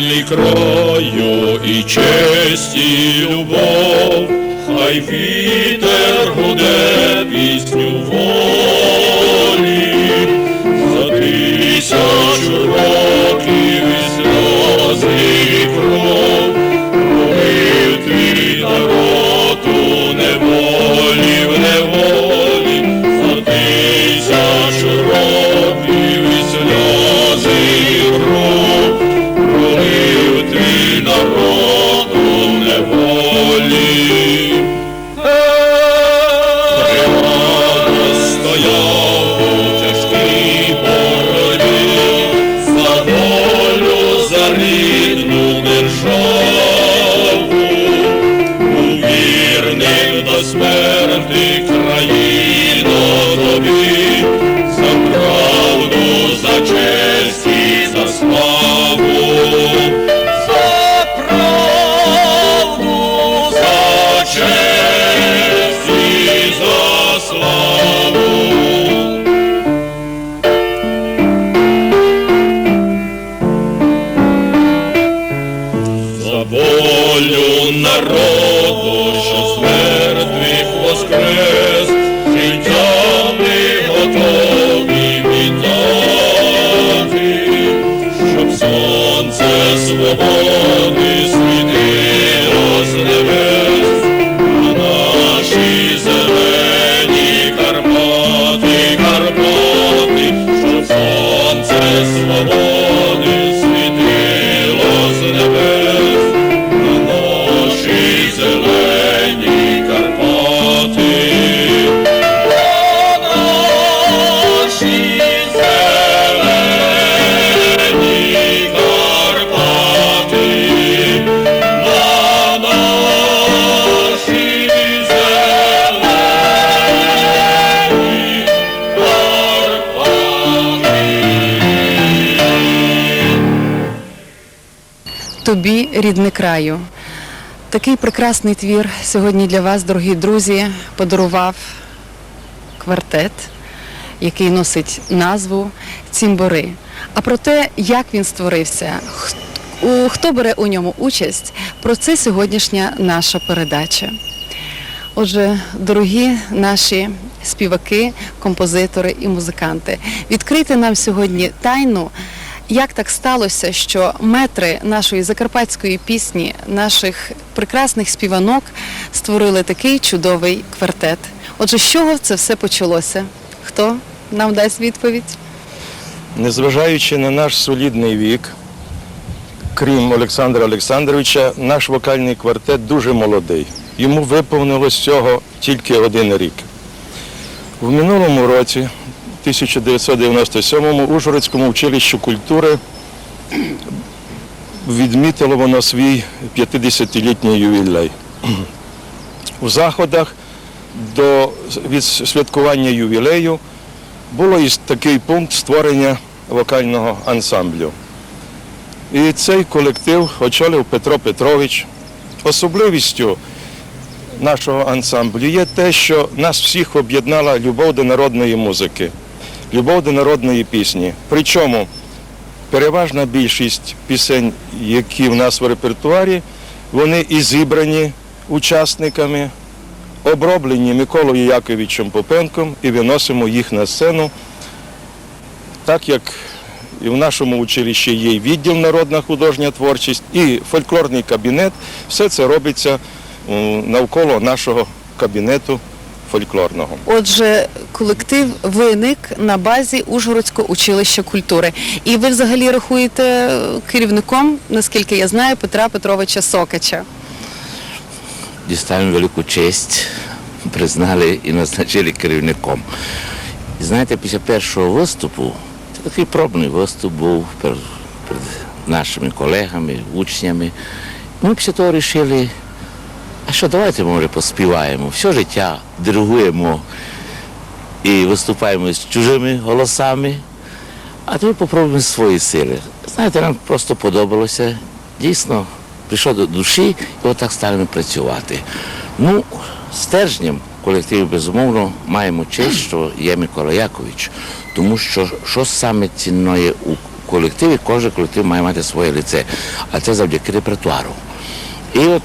Тобі краю і честь, і любов, хай вітер гуде пісню Hare Тобі, рідний краю. Такий прекрасний твір сьогодні для вас, дорогі друзі, подарував квартет, який носить назву Цімбори. А про те, як він створився, хто бере у ньому участь, про це сьогоднішня наша передача. Отже, дорогі наші співаки, композитори і музиканти, відкрийте нам сьогодні тайну, як так сталося, що метри нашої закарпатської пісні, наших прекрасних співанок створили такий чудовий квартет. Отже, з чого це все почалося? Хто нам дасть відповідь? Незважаючи на наш солідний вік, крім Олександра Олександровича, наш вокальний квартет дуже молодий. Йому виповнилось цього тільки один рік. В минулому році, 1997-му, Ужгородському училищі культури відмітило воно свій 50-літній ювілей. У заходах до від святкування ювілею було і такий пункт створення вокального ансамблю. І цей колектив очолив Петро Петрович. Особливістю нашого ансамблю є те, що нас всіх об'єднала любов до народної музики, любов до народної пісні. Причому переважна більшість пісень, які в нас в репертуарі, вони і зібрані учасниками, оброблені Миколою Яковичем Попенком і виносимо їх на сцену. Так як і в нашому училищі є відділ народна художня творчість, і фольклорний кабінет, все це робиться навколо нашого кабінету фольклорного. Отже, колектив виник на базі Ужгородського училища культури. І ви взагалі рахуєте керівником, наскільки я знаю, Петра Петровича Сокача. дістали велику честь, признали і назначили керівником. І знаєте, після першого виступу, це такий пробний виступ був перед нашими колегами, учнями. Ми після того вирішили, а що давайте, може, поспіваємо. Все життя диригуємо і виступаємо з чужими голосами, а тепер попробуємо свої сили. Знаєте, нам просто подобалося. Дійсно, прийшло до душі і отак стали працювати. Ну, стержнем колективі, безумовно, маємо честь, що є Микола Якович. Тому що що саме цінне у колективі, кожен колектив має мати своє лице, а це завдяки репертуару. І от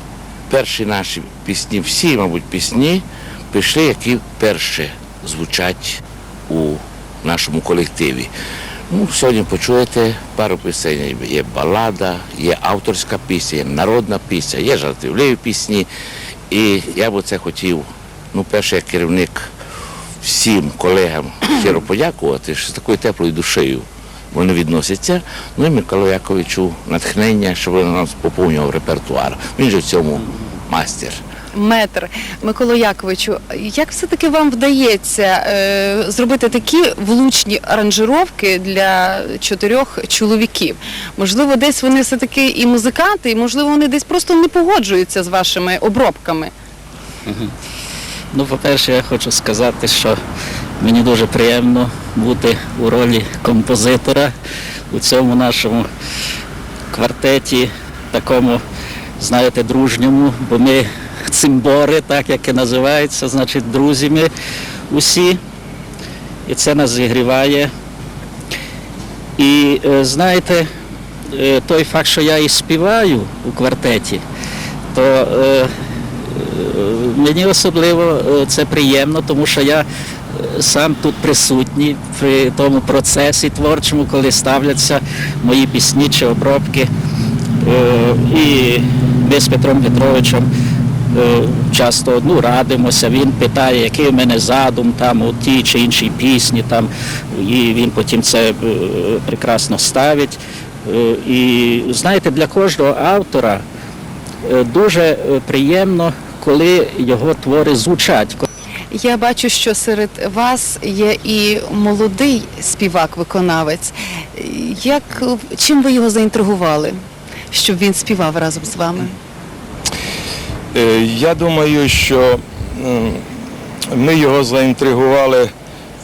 перші наші пісні, всі, мабуть, пісні пішли, які перші звучать у нашому колективі. Ну, сьогодні почуєте пару пісень. Є балада, є авторська пісня, є народна пісня, є жартівливі пісні. І я би це хотів, ну, перше, як керівник всім колегам щиро подякувати, що з такою теплою душею вони відносяться. Ну і Миколу Яковичу натхнення, щоб він нам поповнював репертуар. Він же в цьому мастер. Метр Миколо Яковичу, як все-таки вам вдається е, зробити такі влучні аранжировки для чотирьох чоловіків? Можливо, десь вони все-таки і музиканти, і можливо, вони десь просто не погоджуються з вашими обробками. Ну, по-перше, я хочу сказати, що мені дуже приємно бути у ролі композитора у цьому нашому квартеті, такому, знаєте, дружньому, бо ми цимбори, так як і називається, значить, друзі ми усі. І це нас зігріває. І е, знаєте, е, той факт, що я і співаю у квартеті, то е, Мені особливо це приємно, тому що я сам тут присутній при тому процесі творчому, коли ставляться мої пісні чи обробки. Е, І ми з Петром Петровичем е, часто ну, радимося, він питає, який в мене задум там у тій чи іншій пісні, там, і він потім це е, прекрасно ставить. І знаєте, для кожного автора дуже приємно, коли його твори звучать. Я бачу, що серед вас є і молодий співак-виконавець. Як чим ви його заінтригували, щоб він співав разом з вами? Е, Я думаю, що ми його заінтригували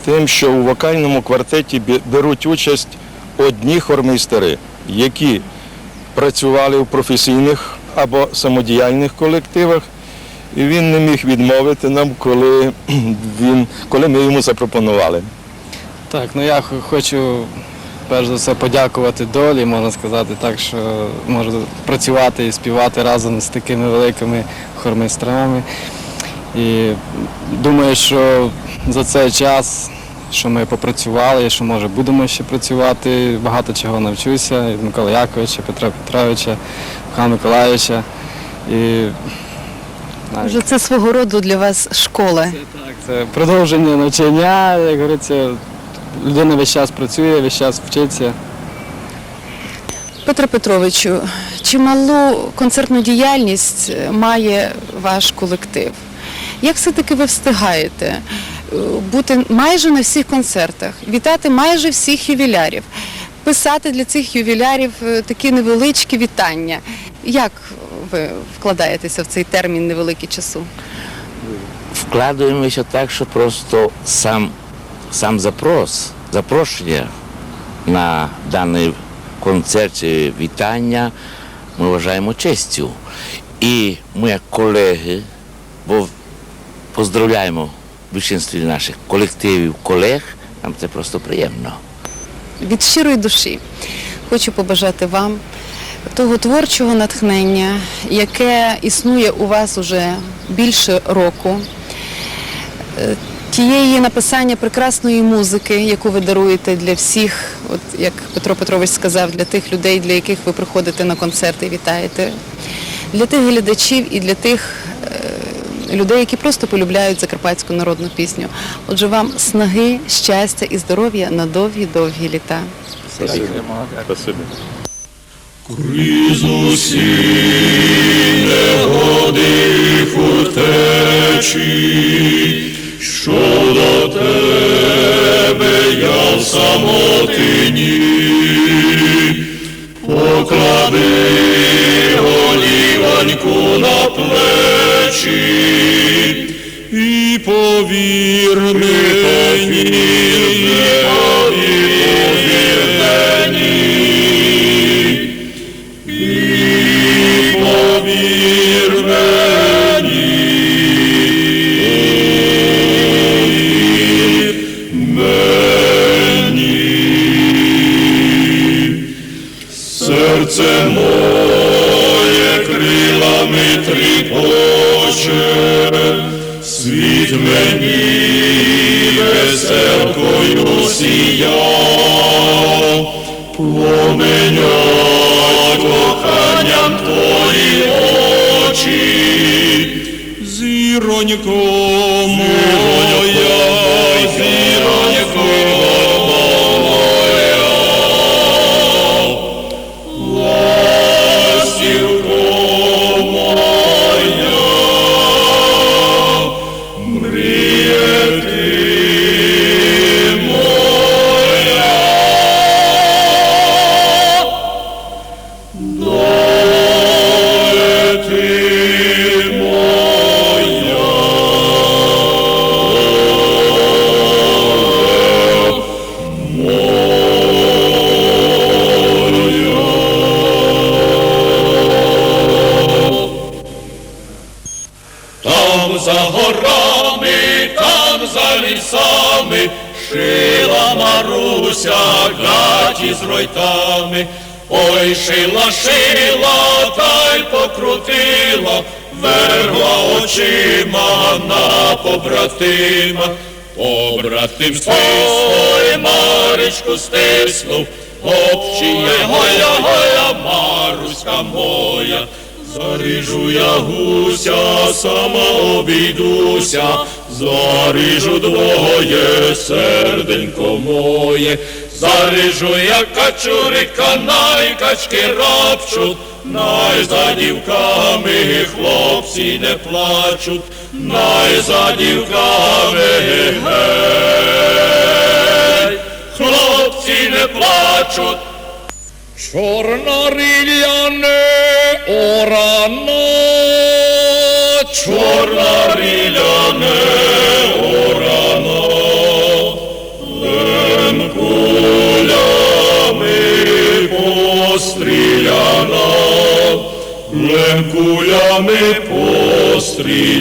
тим, що у вокальному квартеті беруть участь одні хормейстери, які працювали у професійних або самодіяльних колективах. І він не міг відмовити нам, коли, він, коли ми йому запропонували. Так, ну я хочу перш за все подякувати долі, можна сказати так, що можу працювати і співати разом з такими великими хормейстрами. І думаю, що за цей час, що ми попрацювали, що може будемо ще працювати, багато чого навчуся від Миколи Яковича, Петра Петровича, Михайла Миколаївича. І Вже це свого роду для вас школа. так, це продовження навчання, як говориться, людина весь час працює, весь час вчиться. Петро Петровичу, чималу концертну діяльність е, має ваш колектив. Як все-таки ви встигаєте е, бути майже на всіх концертах, вітати майже всіх ювілярів, писати для цих ювілярів е, такі невеличкі вітання? Як ви вкладаєтеся в цей термін невеликий часу? Вкладаємося так, що просто сам, сам запрос, запрошення на даний концерт чи вітання ми вважаємо честю. І ми, як колеги, бо поздравляємо більшість наших колективів, колег, нам це просто приємно. від щирої душі хочу побажати вам того творчого натхнення, яке існує у вас уже більше року, е, тієї написання прекрасної музики, яку ви даруєте для всіх, от як Петро Петрович сказав, для тих людей, для яких ви приходите на концерти і вітаєте, для тих глядачів і для тих е, людей, які просто полюбляють закарпатську народну пісню. Отже, вам снаги, щастя і здоров'я на довгі-довгі літа. Крізь усі негоди фортечі, що до тебе я в самотині, поклади голівоньку на плечі. І повір мені, Зіронько за горами, там за лісами, шила Маруся гаті з ройтами. Ой, шила, шила, та й покрутила, вергла очима на побратима. Побратим стиснув, Маричку стиснув, общіє гоя, гоя, Маруська моя. Заріжу я гуся, сама обійдуся, заріжу двоє, серденько моє, заріжу я качурика, най качки рапчуть, най за дівками хлопці не плачуть, най за дівками гей, хлопці не плачуть. Чорна ріляне орана, чорна ріляне орана, лем кулями постріляна, лем кулями постріляна.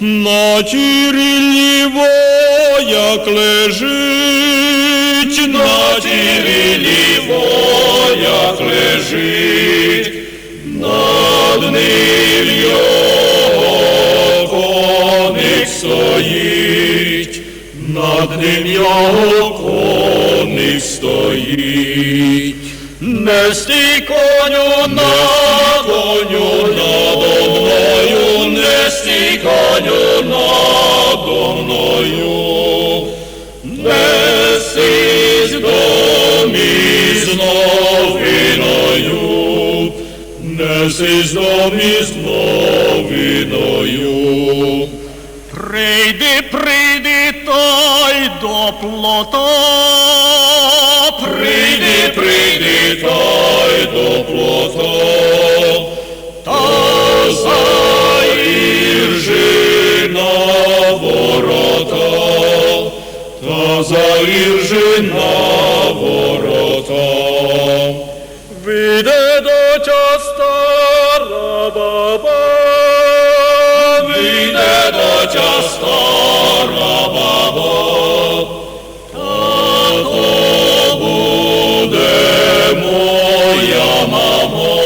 На тірі вояк лежить, на тірі вояк лежить, над ним його коник стоїть, над ним його коник стоїть. Не стій коню на коню надо мною, не стій коню надо мною, домі новиною, несись домі з новиною. Прийди, прийди, той до плота, прийди, прийди, той до плота, та заіржи заіржи на ворота. Вийде до тя стара баба, вийде до тя стара баба, та то буде моя мамо,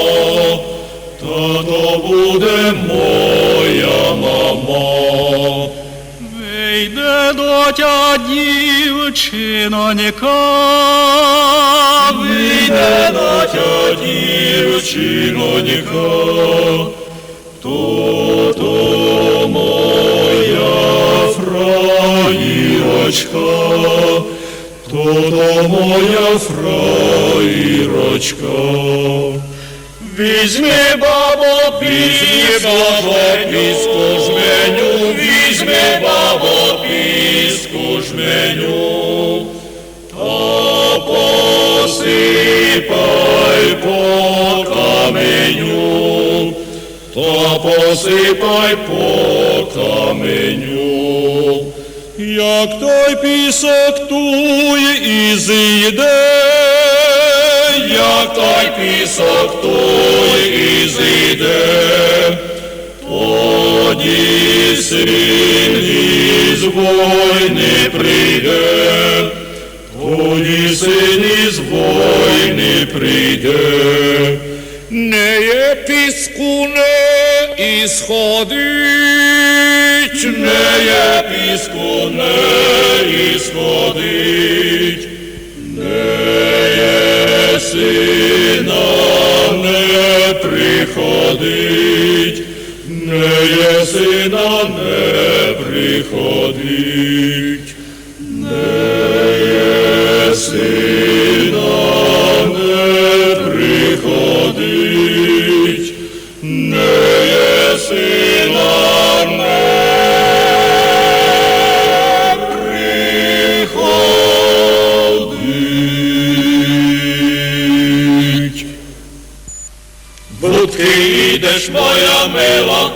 та то буде моя мамо. Вийде до тя дівчинонька, вийде до тя дівчинонька, то то моя фраїрочка, то то моя фраїрочка. Візьми, бабо, візьми, бабо, піску жменю, візьми, бабо, піску жменю, та посипай по каменю, та посипай по каменю. Як той пісок туй і зійде, як той пісок той і зійде, тоді син із войни прийде, тоді син із войни прийде. Не є піску не ісходить, не є піску не сходить, не єси нам не приходить, не єси нам не приходить, моя мила,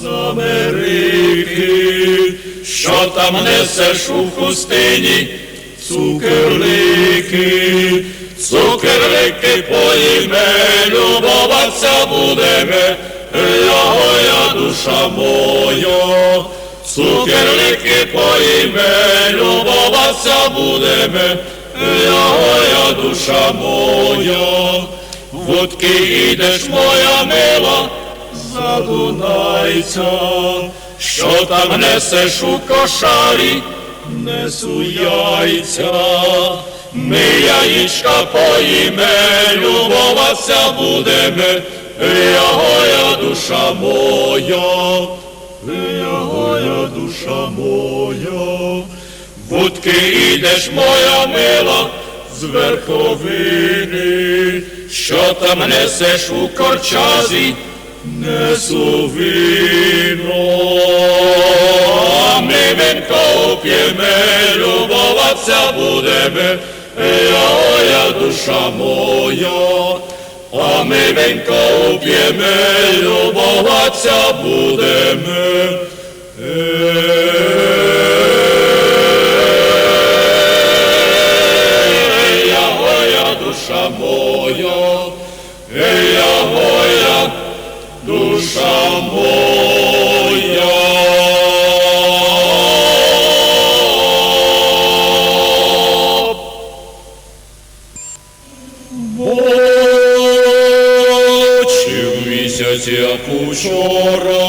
з Америки, що там несеш у хустині, цукерлики, цукерлики поїме, любоваться будеме, я душа моя, цукерлики поїме, любоваться будеме, я душа моя. Водки йдеш, моя мила, Дунайця, що там несеш у кошарі, несу яйця, ми яєчка поїме, любоваться будеме, ягоя душа моя, ягоя душа моя. Будки йдеш, моя мила, з верховини, що там несеш у корчазі, несу віно, а ми вінко уп'єме, любоваться будеме, я душа моя, а ми вінко уп'єме, як учора,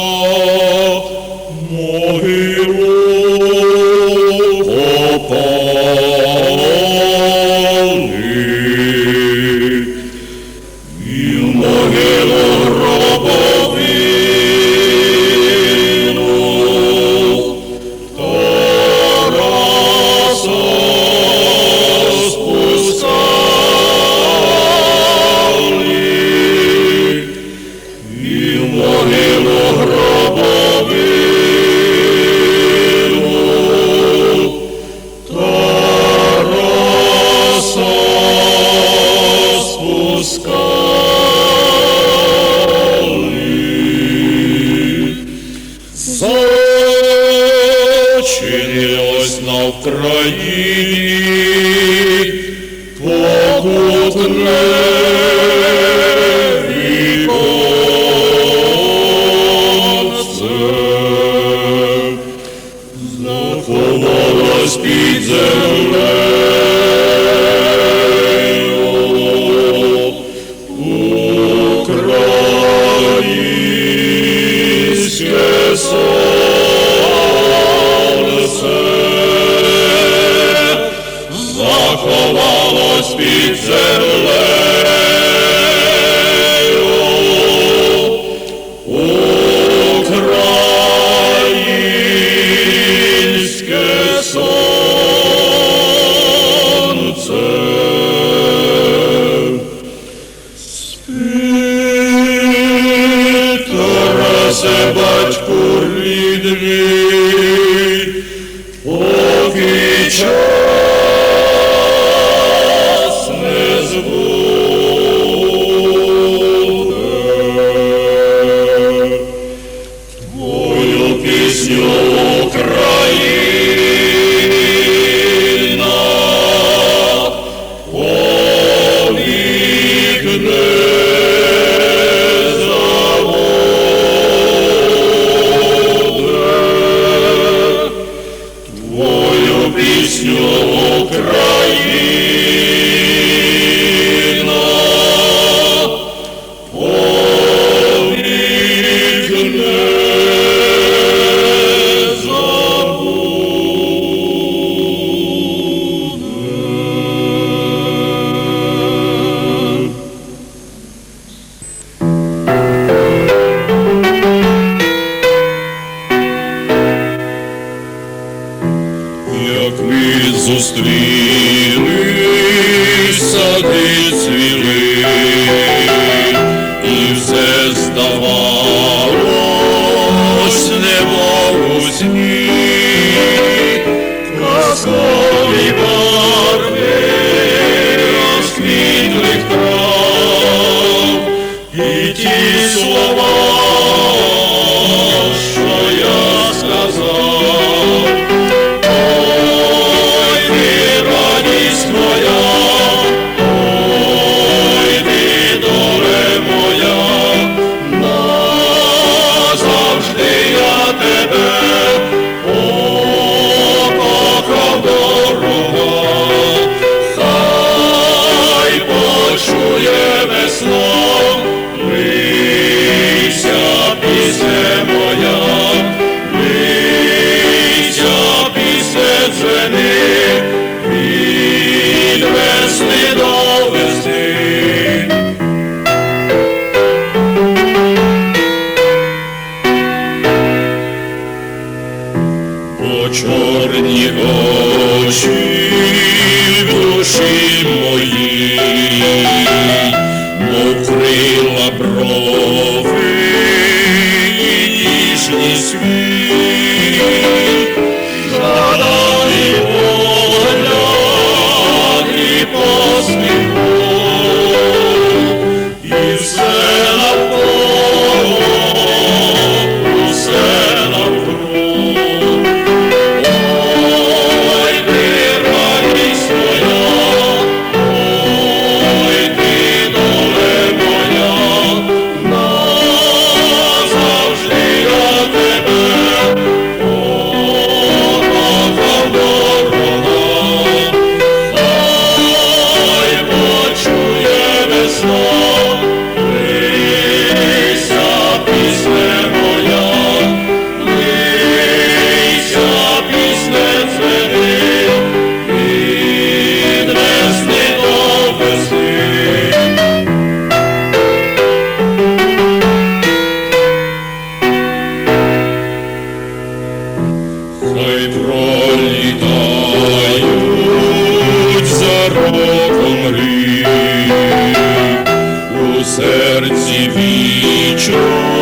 вічно.